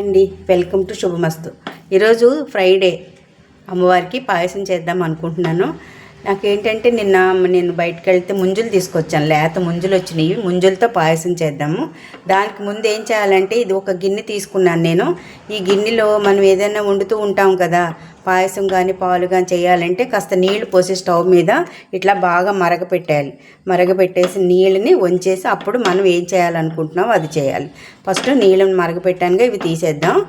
అండి. Welcome to శుభమస్తు ఈరోజు Friday అమ్మవారికి పాయసం చేద్దాం అనుకుంటున్నాను. నాకేంటంటే నిన్న నేను బయటకు వెళ్తే ముంజులు తీసుకొచ్చాను. లేత ముంజులు వచ్చినాయి. ముంజులతో పాయసం చేద్దాము. దానికి ముందు ఏం చేయాలంటే ఇది ఒక గిన్నె తీసుకున్నాను నేను. ఈ గిన్నెలో మనం ఏదైనా వండుతూ ఉంటాం కదా పాయసం కానీ పాలు కానీ చేయాలంటే కాస్త నీళ్ళు పోసి స్టవ్ మీద ఇట్లా బాగా మరగపెట్టాలి. మరగపెట్టేసి నీళ్ళని వంచేసి అప్పుడు మనం ఏం చేయాలనుకుంటున్నామో అది చేయాలి. ఫస్ట్ నీళ్ళని మరగపెట్టానుగా ఇవి తీసేద్దాం.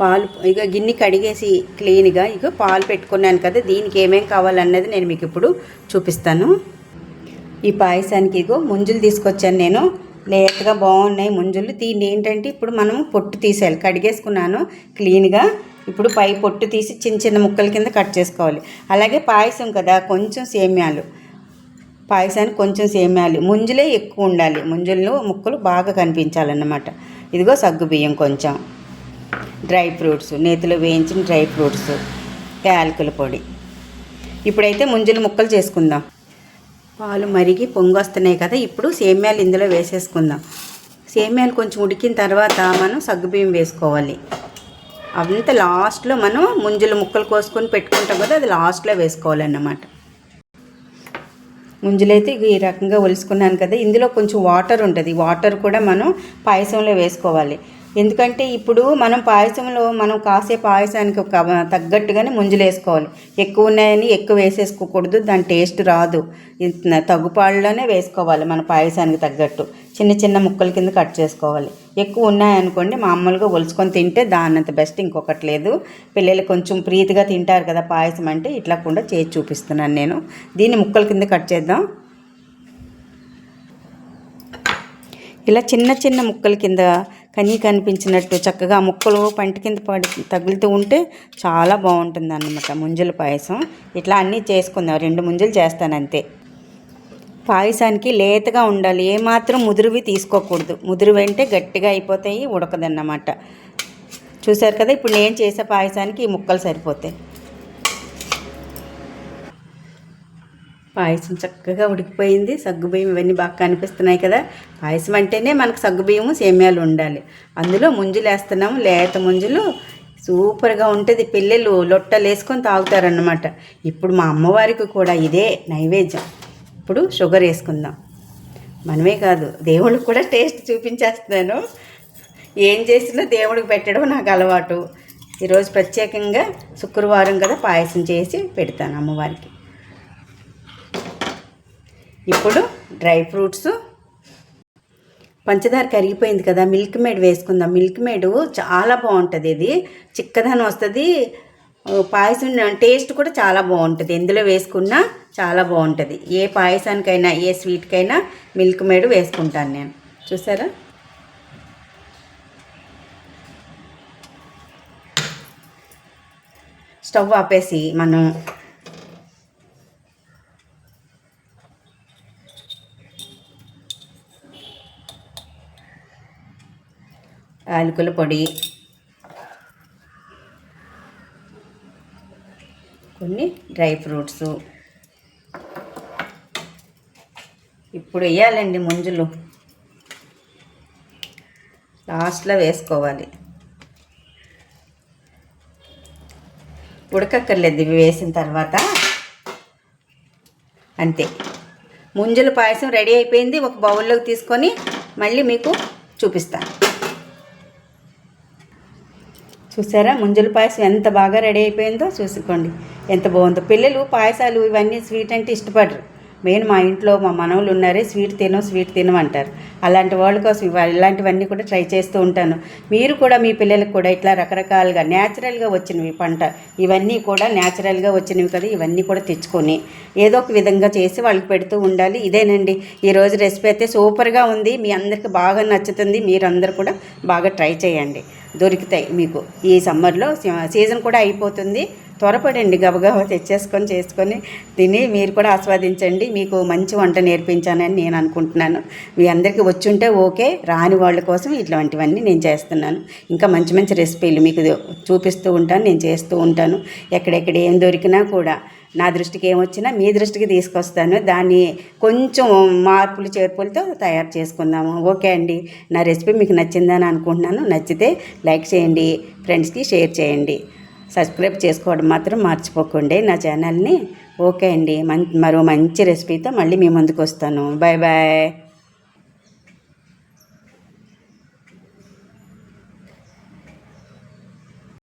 పాలు ఇక గిన్నె కడిగేసి క్లీన్గా ఇక పాలు పెట్టుకున్నాను కదా దీనికి ఏమేమి కావాలన్నది నేను మీకు ఇప్పుడు చూపిస్తాను. ఈ పాయసానికి ఇగో ముంజులు తీసుకొచ్చాను నేను. లేతగా బాగున్నాయి ముంజులు. దీన్ని ఏంటంటే ఇప్పుడు మనం పొట్టు తీసేయాలి. కడిగేసుకున్నాను క్లీన్గా. ఇప్పుడు పై పొట్టు తీసి చిన్న చిన్న ముక్కల కింద కట్ చేసుకోవాలి. అలాగే పాయసం కదా కొంచెం సేమ్యాలు. పాయసానికి కొంచెం సేమ్యాలు. ముంజులే ఎక్కువ ఉండాలి. ముంజులు ముక్కలు బాగా కనిపించాలన్నమాట. ఇదిగో సగ్గు బియ్యం కొంచెం. డ్రై ఫ్రూట్స్ నేతిలో వేయించిన డ్రై ఫ్రూట్స్ యాలకుల పొడి. ఇప్పుడైతే ముంజలు ముక్కలు చేసుకుందాం. పాలు మరిగి పొంగొస్తున్నాయి కదా ఇప్పుడు సేమ్యాలు ఇందులో వేసేసుకుందాం. సేమ్యాలు కొంచెం ఉడికిన తర్వాత మనం సగ్గుబియ్యం వేసుకోవాలి. అవంతా లాస్ట్లో మనం ముంజలు ముక్కలు కోసుకొని పెట్టుకుంటాం కదా అది లాస్ట్లో వేసుకోవాలన్నమాట. ముంజలైతే ఈ రకంగా ఒలుసుకున్నాను కదా ఇందులో కొంచెం వాటర్ ఉంటుంది. వాటర్ కూడా మనం పాయసంలో వేసుకోవాలి. ఎందుకంటే ఇప్పుడు మనం పాయసంలో మనం కాసే పాయసానికి ఒక తగ్గట్టుగానే ముంజులు వేసుకోవాలి ఎక్కువ ఉన్నాయని ఎక్కువ వేసేసుకోకూడదు దాని టేస్ట్ రాదు. తగ్గుపాళ్ళలోనే వేసుకోవాలి మన పాయసానికి తగ్గట్టు. చిన్న చిన్న ముక్కల కింద కట్ చేసుకోవాలి. ఎక్కువ ఉన్నాయనుకోండి మామూలుగా ఒలుచుకొని తింటే దానంత బెస్ట్ ఇంకొకటి లేదు. పిల్లలు కొంచెం ప్రీతిగా తింటారు కదా పాయసం అంటే ఇట్లా కూడా చేసి చూపిస్తున్నాను నేను. దీన్ని ముక్కల కింద కట్ చేద్దాం. ఇలా చిన్న చిన్న ముక్కల కింద కనీ కనిపించినట్టు చక్కగా ముక్కలు పంట కింద పడి తగులుతూ ఉంటే చాలా బాగుంటుంది అన్నమాట ముంజల పాయసం. ఇట్లా అన్నీ చేసుకుందాం. రెండు ముంజలు చేస్తాను అంతే పాయసానికి లేతగా ఉండాలి. ఏమాత్రం ముదురువి తీసుకోకూడదు. ముదురువి అంటే గట్టిగా అయిపోతాయి ఉడకదన్నమాట. చూసారు కదా ఇప్పుడు నేను చేసే పాయసానికి ఈ ముక్కలు సరిపోతాయి. పాయసం చక్కగా ఉడికిపోయింది. సగ్గుబియ్యం ఇవన్నీ బాగా కనిపిస్తున్నాయి కదా. పాయసం అంటేనే మనకు సగ్గుబియ్యము సేమ్యాలు ఉండాలి. అందులో ముంజులు వేస్తున్నాము. లేత ముంజులు సూపర్గా ఉంటుంది. పిల్లలు లొట్టలు వేసుకొని తాగుతారన్నమాట. ఇప్పుడు మా అమ్మవారికి కూడా ఇదే నైవేద్యం. ఇప్పుడు షుగర్ వేసుకుందాం. మనమే కాదు దేవుడికి కూడా టేస్ట్ చూపించేస్తున్నాను. ఏం చేసినా దేవుడికి పెట్టడం నాకు అలవాటు. ఈరోజు ప్రత్యేకంగా శుక్రవారం కదా పాయసం చేసి పెడతాను అమ్మవారికి. ఇప్పుడు డ్రై ఫ్రూట్స్. పంచదార కరిగిపోయింది కదా మిల్క్ మేడ్ వేసుకుందాం. మిల్క్ మేడ్ చాలా బాగుంటుంది ఇది. చిక్కదనం వస్తుంది. పాయసం టేస్ట్ కూడా చాలా బాగుంటుంది. ఎందులో వేసుకున్నా చాలా బాగుంటుంది. ఏ పాయసానికైనా ఏ స్వీట్కైనా మిల్క్ మేడ్ వేసుకుంటాను నేను. చూసారా? స్టవ్ ఆపేసి మనం యాలకుల పొడి. కొన్ని డ్రై ఫ్రూట్స్. ఇప్పుడు వేయాలండి ముంజులు. లాస్ట్లో వేసుకోవాలి. ఉడకక్కర్లేదు ఇవి వేసిన తర్వాత. అంతే. ముంజుల పాయసం రెడీ అయిపోయింది. ఒక బౌల్లోకి తీసుకొని మళ్ళీ మీకు చూపిస్తాను చూసారా? ముంజల పాయసం ఎంత బాగా రెడీ అయిపోయిందో చూసుకోండి. ఎంత బాగుందో. పిల్లలు పాయసాలు ఇవన్నీ స్వీట్ అంటే ఇష్టపడరు. మెయిన్ మా ఇంట్లో మా మనవులు ఉన్నారే స్వీట్ తిను స్వీట్ తిను అంటారు. అలాంటి వాళ్ళ కోసం ఇలాంటివన్నీ కూడా ట్రై చేస్తూ ఉంటాను. మీరు కూడా మీ పిల్లలకు కూడా ఇట్లా రకరకాలుగా న్యాచురల్గా వచ్చినవి పంట ఇవన్నీ కూడా న్యాచురల్గా వచ్చినవి కదా ఇవన్నీ కూడా తెచ్చుకొని ఏదో ఒక విధంగా చేసి వాళ్ళకి పెడుతూ ఉండాలి. ఇదేనండి. ఈరోజు రెసిపీ అయితే సూపర్గా ఉంది. మీ అందరికి బాగా నచ్చుతుంది. మీరందరూ కూడా బాగా ట్రై చేయండి. దొరుకుతాయి మీకు. ఈ సమ్మర్లో సీజన్ కూడా అయిపోతుంది. త్వరపడండి గబగబా తెచ్చేసుకొని చేసుకొని తిని మీరు కూడా ఆస్వాదించండి. మీకు మంచి వంట నేర్పించానని నేను అనుకుంటున్నాను. మీ అందరికీ వచ్చుంటే ఓకే రాని వాళ్ళ కోసం ఇట్లాంటివన్నీ నేను చేస్తున్నాను. ఇంకా మంచి మంచి రెసిపీలు మీకు చూపిస్తూ ఉంటాను నేను చేస్తూ ఉంటాను. ఎక్కడెక్కడ ఏం దొరికినా కూడా. నా దృష్టికి ఏమొచ్చినా మీ దృష్టికి తీసుకొస్తాను. దాన్ని కొంచెం మార్పులు చేర్పులతో తయారు చేసుకుందాము. ఓకే అండి. నా రెసిపీ మీకు నచ్చిందని అనుకుంటున్నాను. నచ్చితే లైక్ చేయండి ఫ్రెండ్స్కి షేర్ చేయండి. సబ్స్క్రైబ్ చేసుకోవడం మాత్రం మర్చిపోకండి నా ఛానల్ని. ఓకే అండి మరో మంచి రెసిపీతో మళ్ళీ మీ ముందుకు వస్తాను. Bye bye.